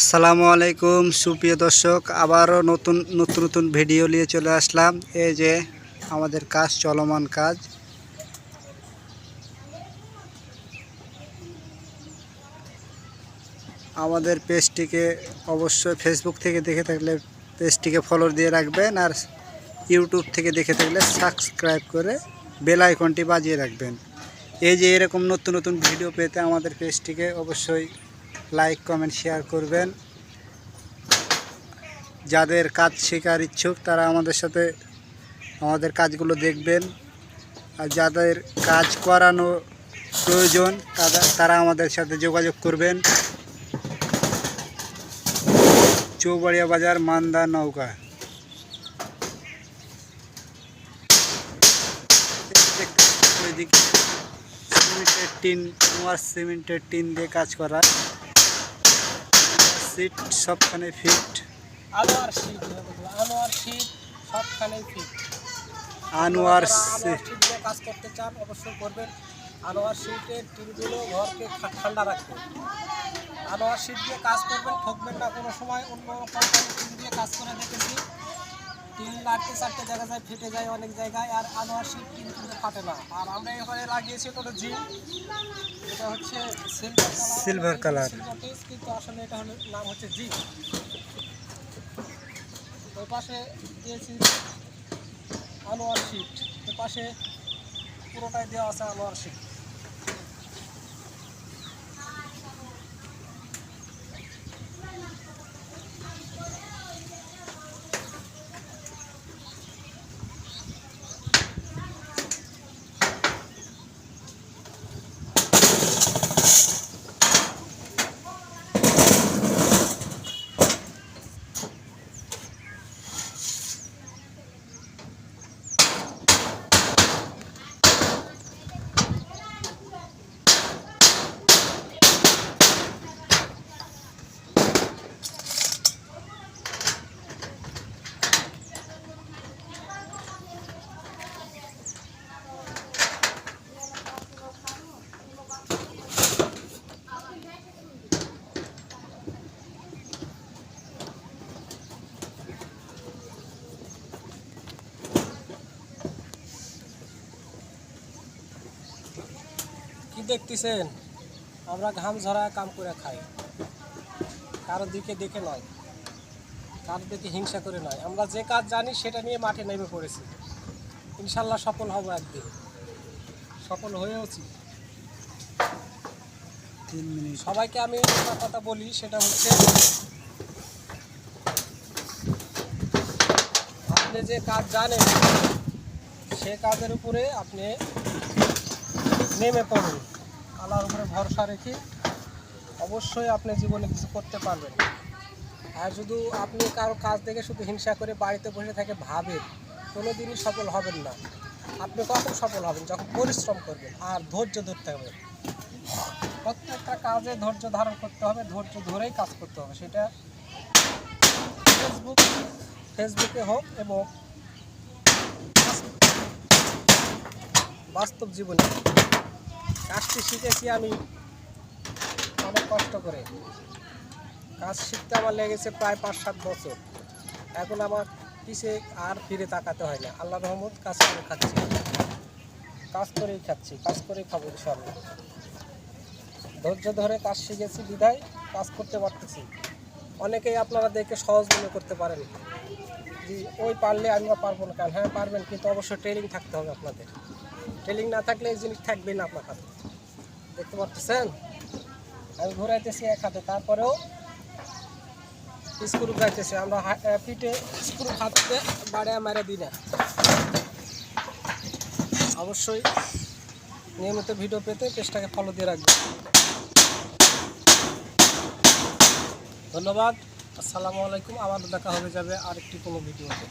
আসসালামু আলাইকুম, সুপ্রিয় দর্শক, আবারও নতুন নতুন নতুন ভিডিও নিয়ে চলে আসলাম। এই যে আমাদের কাজ, চলমান কাজ। আমাদের পেজটিকে অবশ্যই ফেসবুক থেকে দেখে থাকলে পেজটিকে ফলো দিয়ে রাখবেন আর ইউটিউব থেকে দেখে থাকলে সাবস্ক্রাইব করে বেল আইকনটি বাজিয়ে রাখবেন। এই যে এরকম নতুন নতুন ভিডিও পেতে আমাদের পেজটিকে অবশ্যই লাইক কমেন্ট শেয়ার করবেন যাদের কাজ শেখার ইচ্ছুক তারা আমাদের সাথে আমাদের কাজগুলো দেখবেন আর যাদের কাজ করানো প্রয়োজন তারা তারা আমাদের সাথে যোগাযোগ করবেন চৌবাড়িয়া বাজার মান্দা নৌকা সিমেন্টের টিন নোয়ার সিমেন্টের টিন দিয়ে কাজ করা সিট সবখানে fit Anwar seat Anwar seat সবখানেই ফিট আনোয়ার সিট কাজ করতে চান অবশ্যই করবেন। আনোয়ার সিটের টিনগুলো ঘরকে ঠান্ডা রাখবে আনোয়ার সিট দিয়ে কাজ করবেন ঠকবেন না কোনো সময় অন্য কোম্পানির টিন দিয়ে কাজ করে দেখেছি। টিন লাটতে চারটে দেখা যায় ফেটে যায় অনেক জায়গায় আর আনোয়ার শীত টিন কিন্তু ফাটে না। আর আমরা এখানে লাগিয়েছি ওটা জিম এটা হচ্ছে সিলভার কালার। কিন্তু আসলে এটা হলো নাম হচ্ছে জিম ওই পাশে দিয়েছি আনোয়ার শিট ওই পাশে পুরোটাই দেওয়া আছে আনোয়ার শিট দেখতেছেন আমরা ঘাম ঝরা কাম করে খাই। কারোর দিকে দেখে নয় কারোর দিকে হিংসা করে নয়। আমরা যে কাজ জানি সেটা নিয়ে মাঠে নেমে পড়েছি। ইনশাল্লাহ সফল হব একদিন। সফল হয়েওছি সবাইকে আমি একটা কথা বলি সেটা হচ্ছে আপনি যে কাজ জানেন সে কাজের উপরে আপনি নেমে পড়ুন। আল্লাহর উপরে ভরসা রেখে অবশ্যই আপনি জীবনে কিছু করতে পারবেন। আর শুধু আপনি কারও কাজ দেখে শুধু হিংসা করে বাড়িতে বসে থাকে ভাবেন কোনো দিনই সফল হবেন না। আপনি কখন সফল হবেন? যখন পরিশ্রম করবেন, আর ধৈর্য ধরতে হবে। প্রত্যেকটা কাজে ধৈর্য ধারণ করতে হবে, ধৈর্য ধরেই কাজ করতে হবে। সেটা ফেসবুক ফেসবুকে হোক এবং বাস্তব জীবনে। কাজটি শিখেছি আমি। অনেক কষ্ট করে। কাজ শিখতে আমার লেগেছে প্রায় পাঁচ সাত বছর। এখন আমার পিছে আর ফিরে তাকাতে হয় না। আল্লাহ রহমত, কাজ করে খাচ্ছি। কাজ করেই খাচ্ছি, কাজ করেই খাব ইনশাল্লাহ ধৈর্য ধরে কাজ শিখেছি, বিধায় কাজ করতে পারতেছি। অনেকেই আপনারা দেখে সহজ মনে করতে পারেন। যে ওই পারলে আমরা পারব না কেন? হ্যাঁ পারবেন, কিন্তু অবশ্যই ট্রেনিং থাকতে হবে আপনাদের। ট্রেনিং না থাকলে এই জিনিস থাকবে না আপনার হাতে দেখতে পাচ্ছেন? আমি ঘুরাইতেছি এক হাতে, তারপরেও স্ক্রু গাইতেছে আমরা পিঠে স্ক্রু হাতে বাড়ে মারে দিই না। অবশ্যই নিয়মিত ভিডিও পেতে পেজটাকে ফলো দিয়ে রাখবেন। ধন্যবাদ। আসসালামু আলাইকুম। আবার দেখা হবে যাবে আরেকটি কোনো ভিডিওতে।